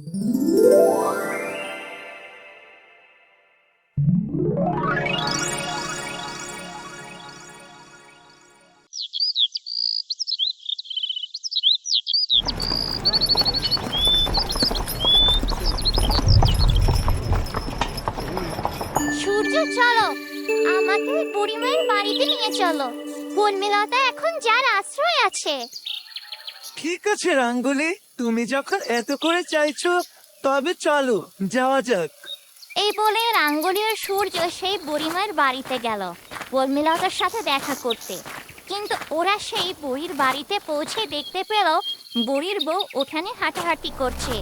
সূর্য চলো। আমাকে বুড়িমায়ের বাড়িতে নিয়ে চলো। বনমেলতা এখন যার আশ্রয় আছে। ঠিক আছে রাঙ্গুলি। তুমি যখন এত করে চাইছো তবে চলো যাওয়া যাক। এই বলে রাঙ্গলি ও সূর্য সেই বুড়িমায়ের বাড়িতে গেল বনমিলতার সাথে দেখা করতে। কিন্তু ওরা সেই বুড়ির বাড়িতে পৌঁছে দেখতে পেল বুড়ির বউ ওখানে হাঁটাহাঁটি করছে।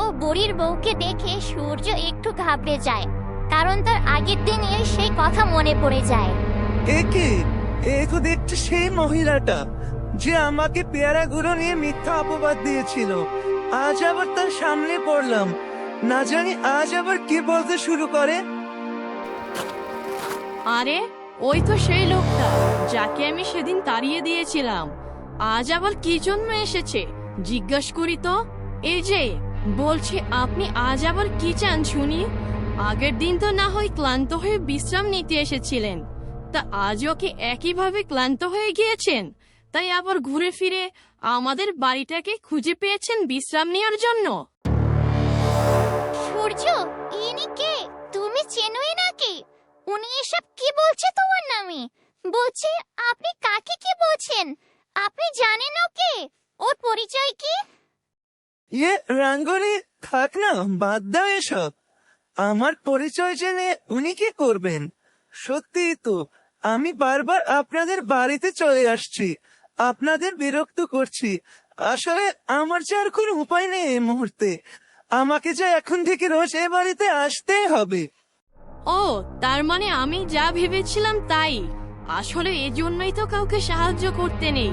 ও বুড়ির বউকে দেখে সূর্য একটু ঘাবড়ে যায় কারণ তার আগের দিনে সেই কথা মনে পড়ে যায়। এ কি? এ তো দেখছি সেই মহিলাটা। যে আমাকে পেয়ারা গুলো নিয়ে মিথ্যা অপবাদ দিয়েছিল, আজ আবার তার সামনে পড়লাম। না জানি আজ আবার কি বলতে শুরু করে। আরে, ওই তো সেই লোকটা, যাকে আমি সেদিন তাড়িয়ে দিয়েছিলাম। আজ আবার কি জন্য এসেছে? জিজ্ঞাস করি তো। এই যে, বলছি আপনি আজ আবার কি চান শুনি? আগের দিন তো না হয় ক্লান্ত হয়ে বিশ্রাম নিতে এসেছিলেন। তা আজও কি একইভাবে ক্লান্ত হয়ে গিয়েছেন? তাই আবার ঘুরে ফিরে আমাদের বাড়িটাকে খুঁজে পেয়েছেন বিশ্রাম নেওয়ার জন্য। সূর্য ইনি কে? তুমি চেনোই নাকি উনি এসব কি বলছে তোমার নামে? বলছে আপনি কাকে কি বলছেন? আপনি জানেন ওকে ওর পরিচয় কি? ইয়ে রাঙ্গুলি থাক না বাদ দাও এসব। আমার পরিচয় জেনে উনি কি করবেন? সত্যি তো আমি বারবার আপনাদের বাড়িতে চলে আসছি। আপনাদের বিরক্ত করছি। আসলে আমার যে আর কোনো উপায় নেই এই মুহূর্তে। আমাকে যে এখন থেকে রোজ এ বাড়িতে আসতেই হবে। ও, তার মানে আমি যা ভেবেছিলাম তাই। আসলে এজন্যই তো কাউকে সাহায্য করতে নেই।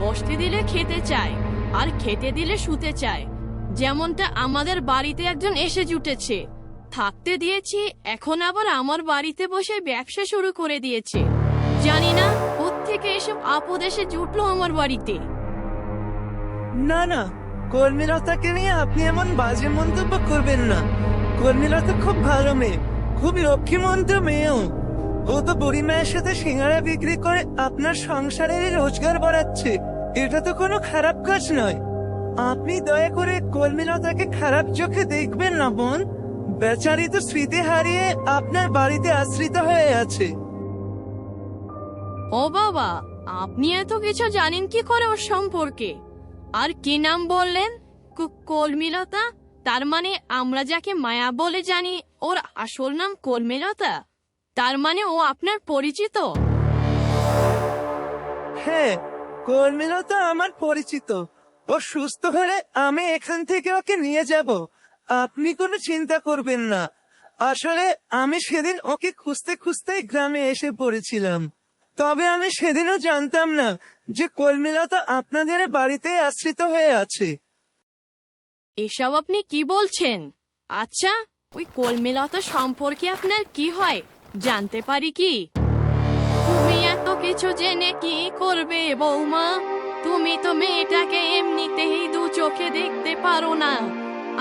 বসতে দিলে খেতে চায়, আর খেতে দিলে শুতে চায়। যেমনটা আমাদের বাড়িতে একজন এসে জুটেছে। থাকতে দিয়েছি, এখন আবার আমার বাড়িতে বসে ব্যবসা শুরু করে দিয়েছে। জানি না থেকে এসব আপদ এসে জুটলো আমার বাড়িতে। না না কর্মীলতাকে নিয়ে আপনি এমন বাজে মন্তব্য করবেন না। কর্মীলতা খুব ভালো মেয়ে, খুবই লক্ষ্মীমন্ত মেয়েও। ও তো বুড়ি মায়ের সাথে সিঙ্গারা বিক্রি করে আপনার সংসারের রোজগার বাড়াচ্ছে। এটা তো কোনো খারাপ কাজ নয়। আপনি দয়া করে কর্মীলতাকে খারাপ চোখে দেখবেন না, বোন। বেচারি তো স্মৃতি হারিয়ে আপনার বাড়িতে আশ্রিত হয়ে আছে। ও বাবা, আপনি এত কিছু জানেন কি করে ওর সম্পর্কে? আর কি নাম বললেন? কলমিলতা? তার মানে আমরা যাকে মায়া বলে জানি, ওর আসল নাম কলমিলতা? তার মানে ও আপনার পরিচিত? হ্যাঁ কর্মীলতা আমার পরিচিত। ও সুস্থ হলে আমি এখান থেকে ওকে নিয়ে যাব। আপনি কোনো চিন্তা করবেন না। আসলে আমি সেদিন ওকে খুঁজতে খুঁজতে গ্রামে এসে পড়েছিলাম। তবে আমি সেদিনও জানতাম না যে কর্মীলতা আপনাদের বাড়িতে আশ্রিত হয়ে আছে। এসব আপনি কি বলছেন? আচ্ছা ওই কলমিলতা সম্পর্কে আপনার কি হয়? জানতে পারি কি? তুমি এত কিছু জেনে কি করবে বৌমা? তুমি তো মেয়েটাকে এমনিতেই দু চোখে দেখতে পারো না।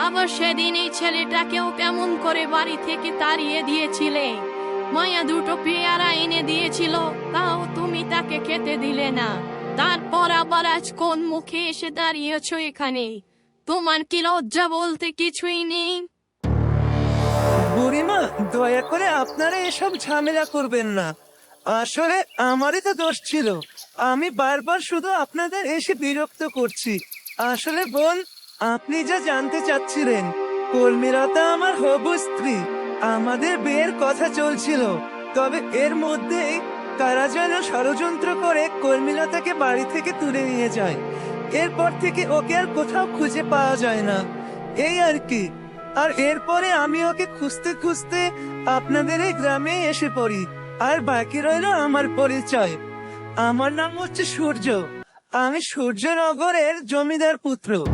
আবার সেদিন এই ছেলেটাকেও কেমন করে বাড়ি থেকে তাড়িয়ে দিয়েছিলে? মায়া দুটো পেয়ারা এনে দিয়েছিল, তাও তুমি তাকে খেতে দিলে না। তারপর আবার আজ কোন মুখে এসে দাঁড়িয়েছো এখানে? তোমার কি লজ্জা বলতে কিছুই নেই? বুড়িমা, দয়া করে আপনারা এসব ঝামেলা করবেন না। আসলে আমারই তো দোষ ছিল। আমি বারবার শুধু আপনাদের এসে বিরক্ত করছি। আসলে বোন, আপনি যা জানতে চাচ্ছিলেন কর্মীরতা আমার হবু স্ত্রী। আমাদের বিয়ের কথা চলছিল। তবে এর মধ্যেই তারা যেন ষড়যন্ত্র করে কর্মীলতাকে বাড়ি থেকে তুলে নিয়ে যায়। এরপর থেকে ওকে আর কোথাও খুঁজে পাওয়া যায় না। এই আর কি। আর এরপরে আমি ওকে খুঁজতে খুঁজতে আপনাদের এই গ্রামে এসে পড়ি। আর বাকি রইল আমার পরিচয়। আমার নাম হচ্ছে সূর্য। আমি সূর্যনগরের জমিদার পুত্র।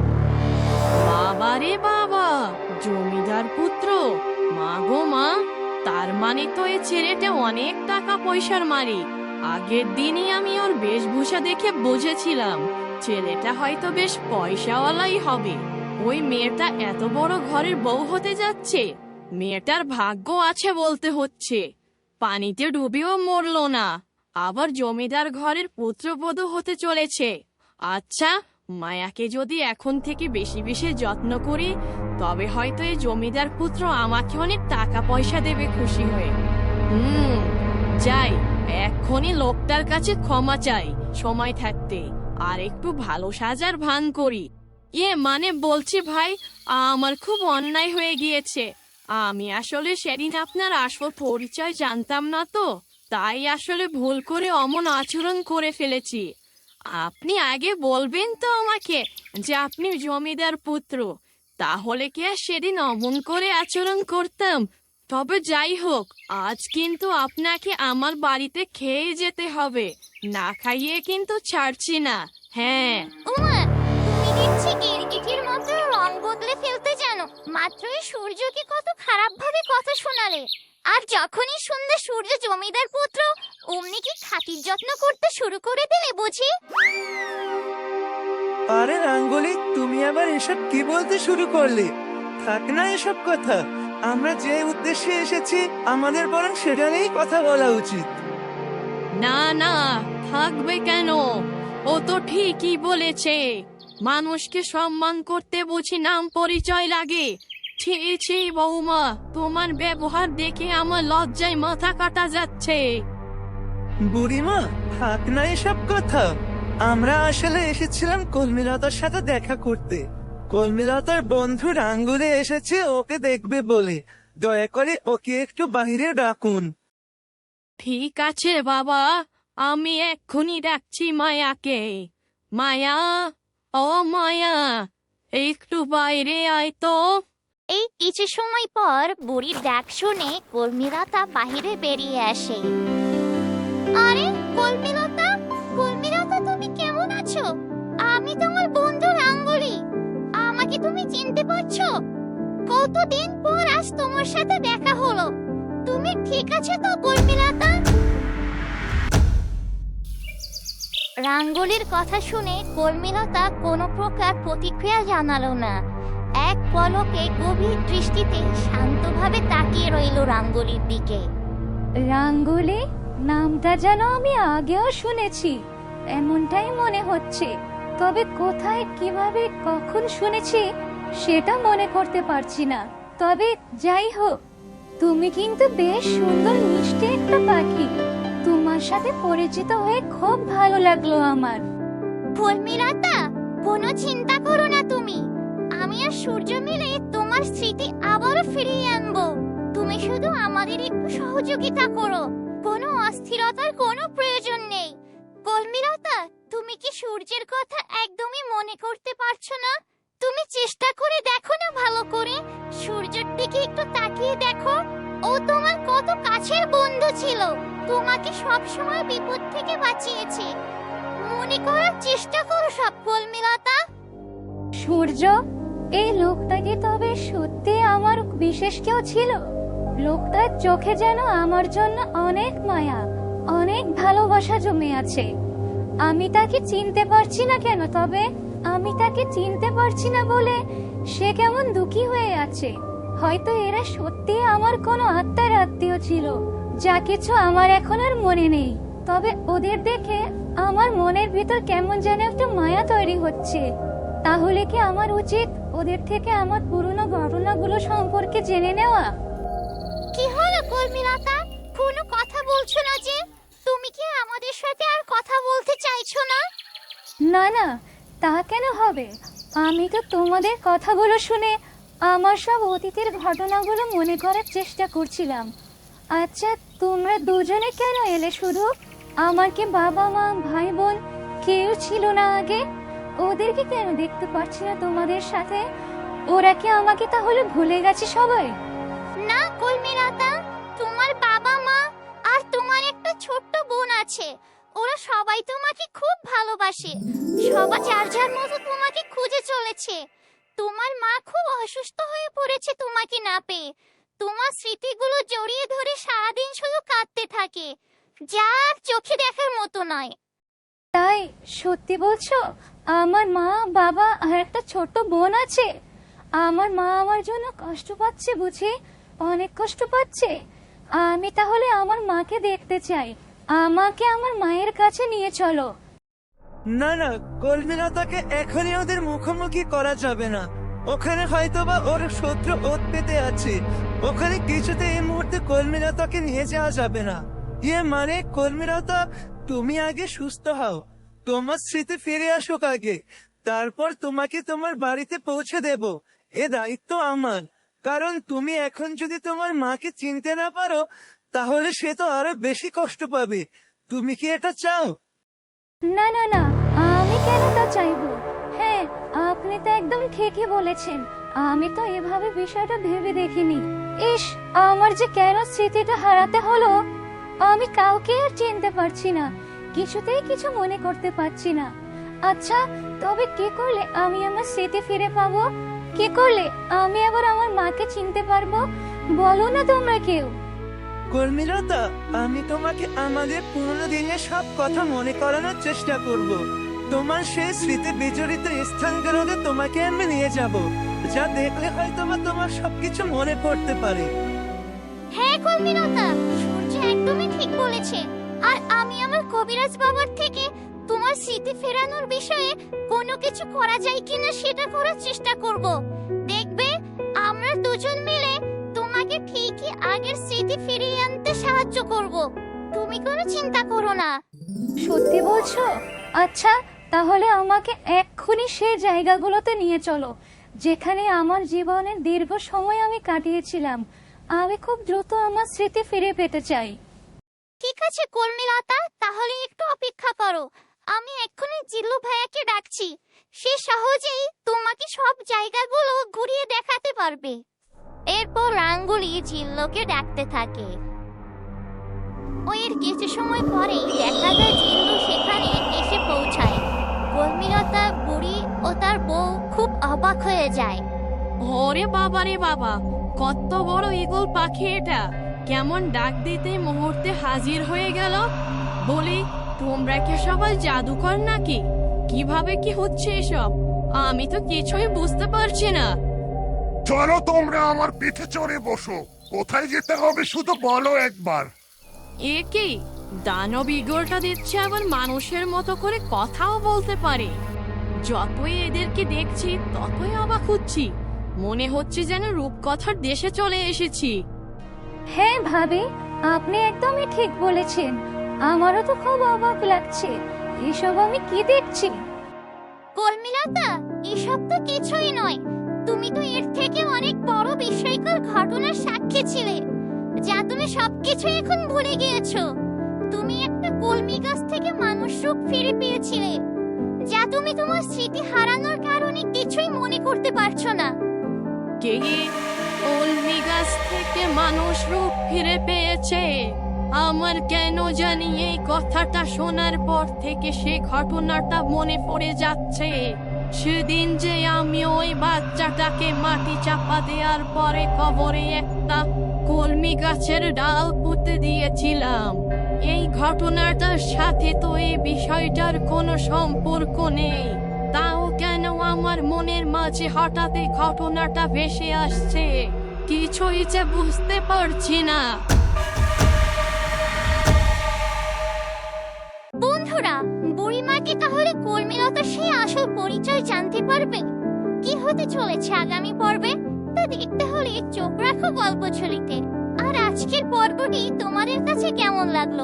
বাবা, জমিদার পুত্র মা গো মা, তার মানে তো এই ছেলেটা অনেক টাকা পয়সার মালিক। আগের দিনই আমি ওর বেশভূষা দেখে বুঝেছিলাম, ছেলেটা হয়তো বেশ পয়সাওয়ালাই হবে। ওই মেয়েটা এত বড় ঘরের বউ হতে যাচ্ছে, মেয়েটার ভাগ্য আছে বলতে হচ্ছে। পানিতে ডুবেও মরল না, আবার জমিদার ঘরের পুত্রবধূ হতে চলেছে। আচ্ছা মায়াকে যদি এখন থেকে বেশি বেশি যত্ন করি, তবে হয়তো এই জমিদার পুত্র আমাকে অনেক টাকা পয়সা দেবে খুশি হয়ে। হুম, যাই, এক্ষুনি লোকটার কাছে ক্ষমা চাই, সময় থাকতে, আর একটু ভালো সাজার ভান করি। ইয়ে মানে বলছি ভাই, আমার খুব অন্যায় হয়ে গিয়েছে। আমি আসলে সেদিন আপনার আসল পরিচয় জানতাম না তো, তাই আসলে ভুল করে অমন আচরণ করে ফেলেছি। আপনি আগে বলবেন তো আমাকে যে আপনি জমিদার পুত্র। তাহলে কি আর সেদিন অমন করে আচরণ করতাম? তবে যাই হোক, আজ কিন্তু আপনাকে আমার বাড়িতে খেয়ে যেতে হবে। না খাইয়ে কিন্তু ছাড়ছি না। হ্যাঁ। মাত্রই সূর্যকে কত খারাপ ভাবে কথা শোনালে। আর যখনই সন্ধ্যা সূর্য জমিদার পুত্র অমনি কি খাতির যত্ন করতে শুরু করে দিলে বুঝি? আরে রাঙ্গুলি তুমি আবার এসব কি বলতে শুরু করলে? থাক না এসব কথা। আমরা যে উদ্দেশ্যে এসেছি আমাদের বরং সেটা নিয়েই কথা বলা উচিত। না না থাকবে কেন? ও তো ঠিকই বলেছে। মানুষকে সম্মান করতে বুঝি নাম পরিচয় লাগে। ছি ছি বৌমা তোমার ব্যবহার দেখে আমার লজ্জায় মাথা কাটা যাচ্ছে। বুড়িমা থাক না এসব কথা। আমরা আসলে এসেছিলাম কলমিলতার সাথে দেখা করতে। কলমিলতার বন্ধু রাঙ্গুলে এসেছে ওকে দেখবে বলে। দয়া করে ওকে একটু বাইরে ডাকুন। ঠিক আছে বাবা। আমি এক্ষুনি ডাকছি মায়াকে। মায়া ও মায়া একটু বাইরে আয় তো। এই কিছু সময় পর বুড়ির ডাক শুনে কর্মীলতা বাহিরে বেরিয়ে আসে। আরে, কর্মীলতা কর্মীলতা, তুমি কেমন আছো? আমি তোমার বন্ধু রাঙ্গুলি আমাকে তুমি চিনতে পারছ? কতদিন পর আজ তোমার সাথে দেখা হলো। তুমি ঠিক আছে তো, কর্মীলতা? রাঙ্গুলির কথা শুনে কর্মীলতা কোনো প্রকার প্রতিক্রিয়া জানালো না। পলকে গভীর দৃষ্টিতে শান্তভাবে তাকিয়ে রইল রাঙ্গুলির দিকে। রাঙ্গুলি নামটা যেন আমি আগেও শুনেছি। এমনটাই মনে হচ্ছে। তবে কোথায় কীভাবে কখন শুনেছি সেটা মনে করতে পারছি না। তবে যাই হোক তুমি কিন্তু বেশ সুন্দর মিষ্টি একটা পাখি। তোমার সাথে পরিচিত হয়ে খুব ভালো লাগল আমার। কর্মীলতা কোনো চিন্তা করো না তুমি। আর সূর্য মিলে তোমার স্মৃতি আবারও ফিরিয়ে আনব। তুমি শুধু আমাদের একটু সহযোগিতা করো। কোনো অস্থিরতার কোনো প্রয়োজন নেই। কর্মীলতা তুমি কি সূর্যের কথা একদমই মনে করতে পারছ না? তুমি চেষ্টা করে দেখো না ভালো করে। সূর্যের দিকে একটু তাকিয়ে দেখো। ও তোমার কত কাছের বন্ধু ছিল। তোমাকে সব সময় বিপদ থেকে বাঁচিয়েছে। মনে করার চেষ্টা করো সব কলমিলতা। সূর্য এই লোকটা কি তবে সত্যি আমার বিশেষ কেউ ছিল? লোকটার চোখে যেন আমার জন্য অনেক মায়া, অনেক ভালোবাসা জমে আছে। আমি তাকে চিনতে পারছি না কেন, তবে আমি তাকে চিনতে পারছি না বলে সে কেমন দুঃখী হয়ে আছে। হয়তো এরা সত্যি আমার কোনো আত্মার আত্মীয় ছিল, যা কিছু আমার এখন আর মনে নেই। তবে ওদের দেখে আমার মনের ভিতর কেমন যেন একটা মায়া তৈরি হচ্ছে। তাহলে কি আমার উচিত ওদের থেকে আমার পুরনো ঘটনাগুলো সম্পর্কে জেনে নেওয়া? কি হলো কলমিলতা? কোনো কথা বলছো না যে? তুমি কি আমাদের সাথে আর কথা বলতে চাইছো না? না না তা কেন হবে? আমি তো তোমাদের কথাগুলো শুনে আমার সব অতীতের ঘটনাগুলো মনে করার চেষ্টা করছিলাম। আচ্ছা তোমরা দুজনে কেন এলে শুধু? আমার কি বাবা মা ভাই বোন কেউ ছিল না আগে? ওদেরকে কেন দেখতে পাচ্ছি না তোমাদের সাথে? ওরা কি আমাকে তাহলে ভুলে গেছে সবাই? না, কলমিলতা, তোমার বাবা মা আর তোমার একটা ছোট্ট বোন আছে। ওরা সবাই তোমাকে খুব ভালোবাসে। সবাই যার যার মতো তোমাকে খুঁজে চলেছে। তোমার মা খুব অসুস্থ হয়ে পড়েছে তোমাকে না পেয়ে। তোমার স্মৃতিগুলো জড়িয়ে ধরে সারাদিন শুধু কাঁদতে থাকে। যা চোখে দেখার মতো নয়। তাই সত্যি বলছো, আমার মা, বাবা আর একটা ছোট বোন আছে। আমার মা আমার জন্য কষ্ট পাচ্ছে বুঝি? অনেক কষ্ট পাচ্ছে। আমি তাহলে আমার মাকে দেখতে চাই। আমাকে আমার মায়ের কাছে নিয়ে চলো। না না, কলমিলতাকে এখনই ওদের মুখোমুখি করা যাবে না। ওখানে হয়তোবা ওর শত্রু ওত পেতে আছে। ওখানে কিছুতে এই মুহূর্তে কলমিলতাকে নিয়ে যাওয়া যাবে না। ইয়ে মানে কলমিলতা তুমি আগে সুস্থ হও। তোমার স্মৃতি ফিরে আসুক আগে। তারপর তোমাকে তোমার বাড়িতে পৌঁছে দেব। এ দায়িত্ব আমার। কারণ তুমি এখন যদি তোমার মাকে চিনতে না পারো, তাহলে সে তো আরও বেশি কষ্ট পাবে। তুমি কি এটা চাও? না না না। আমি কেন তা চাইব? হ্যাঁ আপনি তো একদম ঠিকই বলেছেন। আমি তো এভাবে বিষয়টা ভেবে দেখিনি। ইস, আমার যে কেন স্মৃতিটা হারাতে হলো? আমি কাউকে আর চিনতে পারছি না। কিছুতেই কিছু মনে করতে পারছি না। আচ্ছা তবে কি করলে আমি আমার স্মৃতি ফিরে পাবো? কি করলে আমি আবার আমার মাকে চিনতে পারব? বলো না তোমরা কেউ। কর্মীলতা আমি তোমাকে আমাদের পুরনো দিনের সব কথা মনে করানোর চেষ্টা করব। তোমার সেই স্মৃতি বিজড়িত স্থানগুলোতে তোমাকে আমি নিয়ে যাব। যা দেখলে হয়তো তোমার সবকিছু মনে পড়তে পারে। হ্যাঁ কর্মীলতা সূর্য একদমই ঠিক বলেছে। আর আমি আমার কবিরাজ বাবার থেকে তোমার স্মৃতি ফেরানোর বিষয়ে কোনো কিছু করা যায় কিনা সেটা করার চেষ্টা করব। দেখবে, আমরা দুজন মিলে তোমাকে ঠিকই আগের স্মৃতি ফিরিয়ে আনতে সাহায্য করব। তুমি কোনো চিন্তা করো না। সত্যি বলছো? আচ্ছা তাহলে আমাকে এক্ষুনি সেই জায়গাগুলোতে নিয়ে চলো, যেখানে আমার জীবনের দীর্ঘ সময় আমি কাটিয়েছিলাম। আমি খুব দ্রুত আমার স্মৃতি ফিরে পেতে চাই। ঠিক আছে, কর্মীলতা, তাহলে একটু অপেক্ষা করো। আমি এক্ষুনি জিল্লু ভাইয়াকে ডাকছি। সে সহজেই তোমাকে সব জায়গাগুলো ঘুরিয়ে দেখাতে পারবে। এরপর রাঙ্গুলি জিল্লুকে ডাকতে থাকে। ও এর কিছু সময় পরেই দেখা যায় জিল্লু সেখানে এসে পৌঁছায়। কর্মীলতা, বুড়ি ও তার বউ খুব অবাক হয়ে যায়। ওরে বাবা রে বাবা, কত বড় ইগল পাখি এটা। কেমন ডাক দিতে মুহূর্তে হাজির হয়ে গেল? বলি তোমরা কি সবাই জাদুকর নাকি? কীভাবে কি হচ্ছে এসব? আমি তো কিছুই বুঝতে পারছি না। চলো তোমরা আমার পিঠে চড়ে বসো। কোথায় যেতে হবে শুধু বলো একবার। এ কি? দানব ইগলটা দিচ্ছে আবার মানুষের মতো করে কথাও বলতে পারে। যতই এদেরকে দেখছি ততই অবাক হচ্ছি। মনে হচ্ছে যেন রূপকথার দেশে চলে এসেছি। হ্যাঁ ভাবি আপনি একদমই ঠিক বলেছেন। আমারও তো খুব অবাক লাগছে। এসব আমি কি দেখছি? কর্মীলতা এসব তো কিছুই নয়। তুমি তো এর থেকে অনেক বড় বিস্ময়কর ঘটনার সাক্ষী ছিলে যা তুমি সবকিছু এখন ভুলে গিয়েছো। তুমি একটা কলমি গাছ থেকে মানুষ রূপ ফিরে পেয়েছিলে যা তুমি তোমার স্মৃতি হারানোর কারণে কিছুই মনে করতে পারছ না। কে কলমি গাছ থেকে মানুষ রূপ ফিরে পেয়েছে। আমার কেন জানি এই কথাটা শোনার পর থেকে সে ঘটনাটা মনে পড়ে যাচ্ছে। সেদিন যে আমি ওই বাচ্চাটাকে মাটি চাপা দেওয়ার পরে কবরে একটা কলমি গাছের ডাল পুঁতে দিয়েছিলাম। এই ঘটনাটার সাথে তো এই বিষয়টার কোনো সম্পর্ক নেই। আমার মনের মাঝে হঠাৎ ঘটনাটা ভেসে আসছে। কিছুই যে বুঝতে পারছি না। বন্ধুরা, বুড়িমাকে তাহলে কর্মীলতা সেই আসল পরিচয় জানতে পারবে? কি হতে চলেছে আগামী পর্বে? তা দেখতে হলে চোখ রাখো গল্প ঝুলিতে আর আজকের পর্বটি তোমাদের কাছে কেমন লাগল?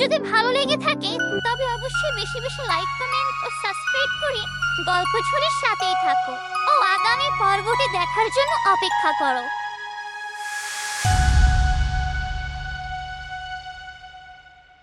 যদি ভালো লেগে থাকে, তবে অবশ্যই বেশি বেশি লাইক কমেন্ট ও সাবস্ক্রাইব করে গল্প ঝুলির সাথেই থাকো। ও আগামী পর্বটি দেখার জন্য অপেক্ষা করো।